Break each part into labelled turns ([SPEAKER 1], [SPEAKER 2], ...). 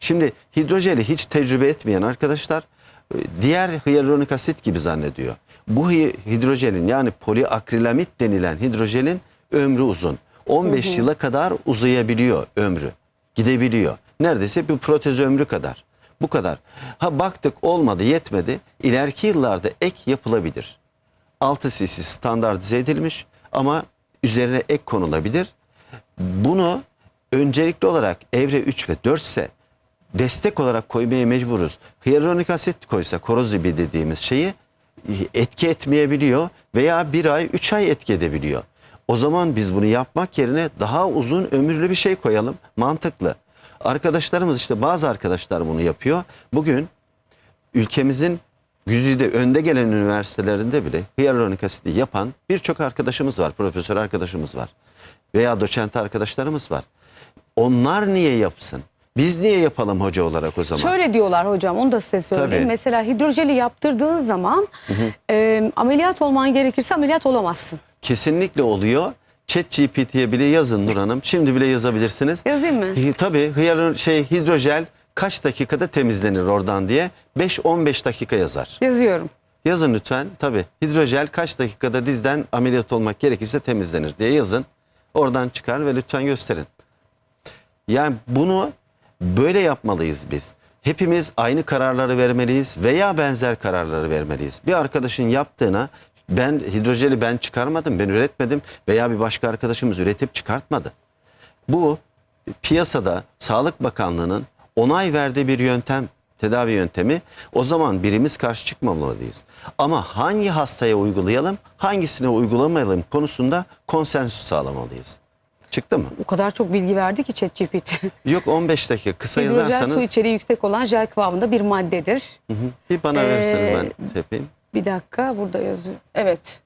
[SPEAKER 1] Şimdi hidrojeli hiç tecrübe etmeyen arkadaşlar e, diğer hyaluronik asit gibi zannediyor. Bu hi- hidrojelin yani poliakrilamit denilen hidrojelin ömrü uzun. 15 yıla kadar uzayabiliyor ömrü. Gidebiliyor. Neredeyse bir protez ömrü kadar. Bu kadar. Ha baktık olmadı yetmedi. İleriki yıllarda ek yapılabilir. 6 cc standartize edilmiş ama üzerine ek konulabilir. Bunu öncelikli olarak evre 3 ve 4 ise destek olarak koymaya mecburuz. Hyaluronik asit koysa korozibi dediğimiz şeyi etki etmeyebiliyor veya bir ay 3 ay etki edebiliyor. O zaman biz bunu yapmak yerine daha uzun ömürlü bir şey koyalım. Mantıklı. Arkadaşlarımız işte bazı arkadaşlar bunu yapıyor. Bugün ülkemizin güzide önde gelen üniversitelerinde bile hyaluronik asidi yapan birçok arkadaşımız var. Profesör arkadaşımız var. Veya doçent arkadaşlarımız var. Onlar niye yapsın? Biz niye yapalım hoca olarak o zaman?
[SPEAKER 2] Şöyle diyorlar hocam onu da size söyleyeyim.
[SPEAKER 1] Tabii.
[SPEAKER 2] Mesela hidrojeli yaptırdığın zaman e, ameliyat olman gerekirse ameliyat olamazsın.
[SPEAKER 1] Kesinlikle oluyor. Chat GPT'ye bile yazın Nur Hanım. Şimdi bile yazabilirsiniz.
[SPEAKER 2] Yazayım mı?
[SPEAKER 1] Hi- Tabii şey hidrojel kaç dakikada temizlenir oradan diye 5-15 dakika yazar.
[SPEAKER 2] Yazıyorum.
[SPEAKER 1] Yazın lütfen. Tabii hidrojel kaç dakikada dizden ameliyat olmak gerekirse temizlenir diye yazın. Oradan çıkar ve lütfen gösterin. Yani bunu böyle yapmalıyız biz. Hepimiz aynı kararları vermeliyiz veya benzer kararları vermeliyiz. Bir arkadaşın yaptığına ben hidrojeli ben çıkarmadım, ben üretmedim veya bir başka arkadaşımız üretip çıkartmadı. Bu piyasada Sağlık Bakanlığı'nın onay verdiği bir yöntem, tedavi yöntemi. O zaman birimiz karşı çıkmamalıyız. Ama hangi hastaya uygulayalım, hangisine uygulamayalım konusunda konsensüs sağlamalıyız. Çıktı mı?
[SPEAKER 2] O kadar çok bilgi verdi ki ChatGPT.
[SPEAKER 1] Yok 15 dakika kısa
[SPEAKER 2] Hidrojel su
[SPEAKER 1] yazarsanız
[SPEAKER 2] içeriği yüksek olan jel kıvamında bir maddedir.
[SPEAKER 1] Hı hı. bir bana
[SPEAKER 2] Ee,
[SPEAKER 1] verirseniz ben yapayım.
[SPEAKER 2] Bir dakika burada yazıyor. Evet.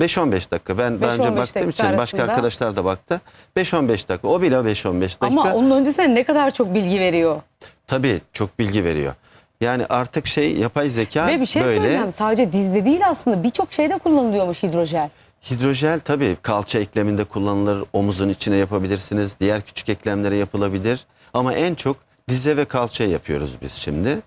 [SPEAKER 1] 5-15 dakika. Ben daha
[SPEAKER 2] 5-15
[SPEAKER 1] önce baktığım için başka
[SPEAKER 2] arasında.
[SPEAKER 1] arkadaşlar da baktı. 5-15 dakika. O bile 5-15 dakika.
[SPEAKER 2] Ama onun öncesinde ne kadar çok bilgi veriyor.
[SPEAKER 1] Tabii çok bilgi veriyor. Yani artık şey yapay zeka
[SPEAKER 2] Ve bir şey
[SPEAKER 1] böyle.
[SPEAKER 2] söyleyeceğim. Sadece dizde değil aslında birçok şeyde kullanılıyormuş hidrojel.
[SPEAKER 1] Hidrojel tabii kalça ekleminde kullanılır. Omuzun içine yapabilirsiniz. Diğer küçük eklemlere yapılabilir. Ama en çok dize ve kalçaya yapıyoruz biz şimdi.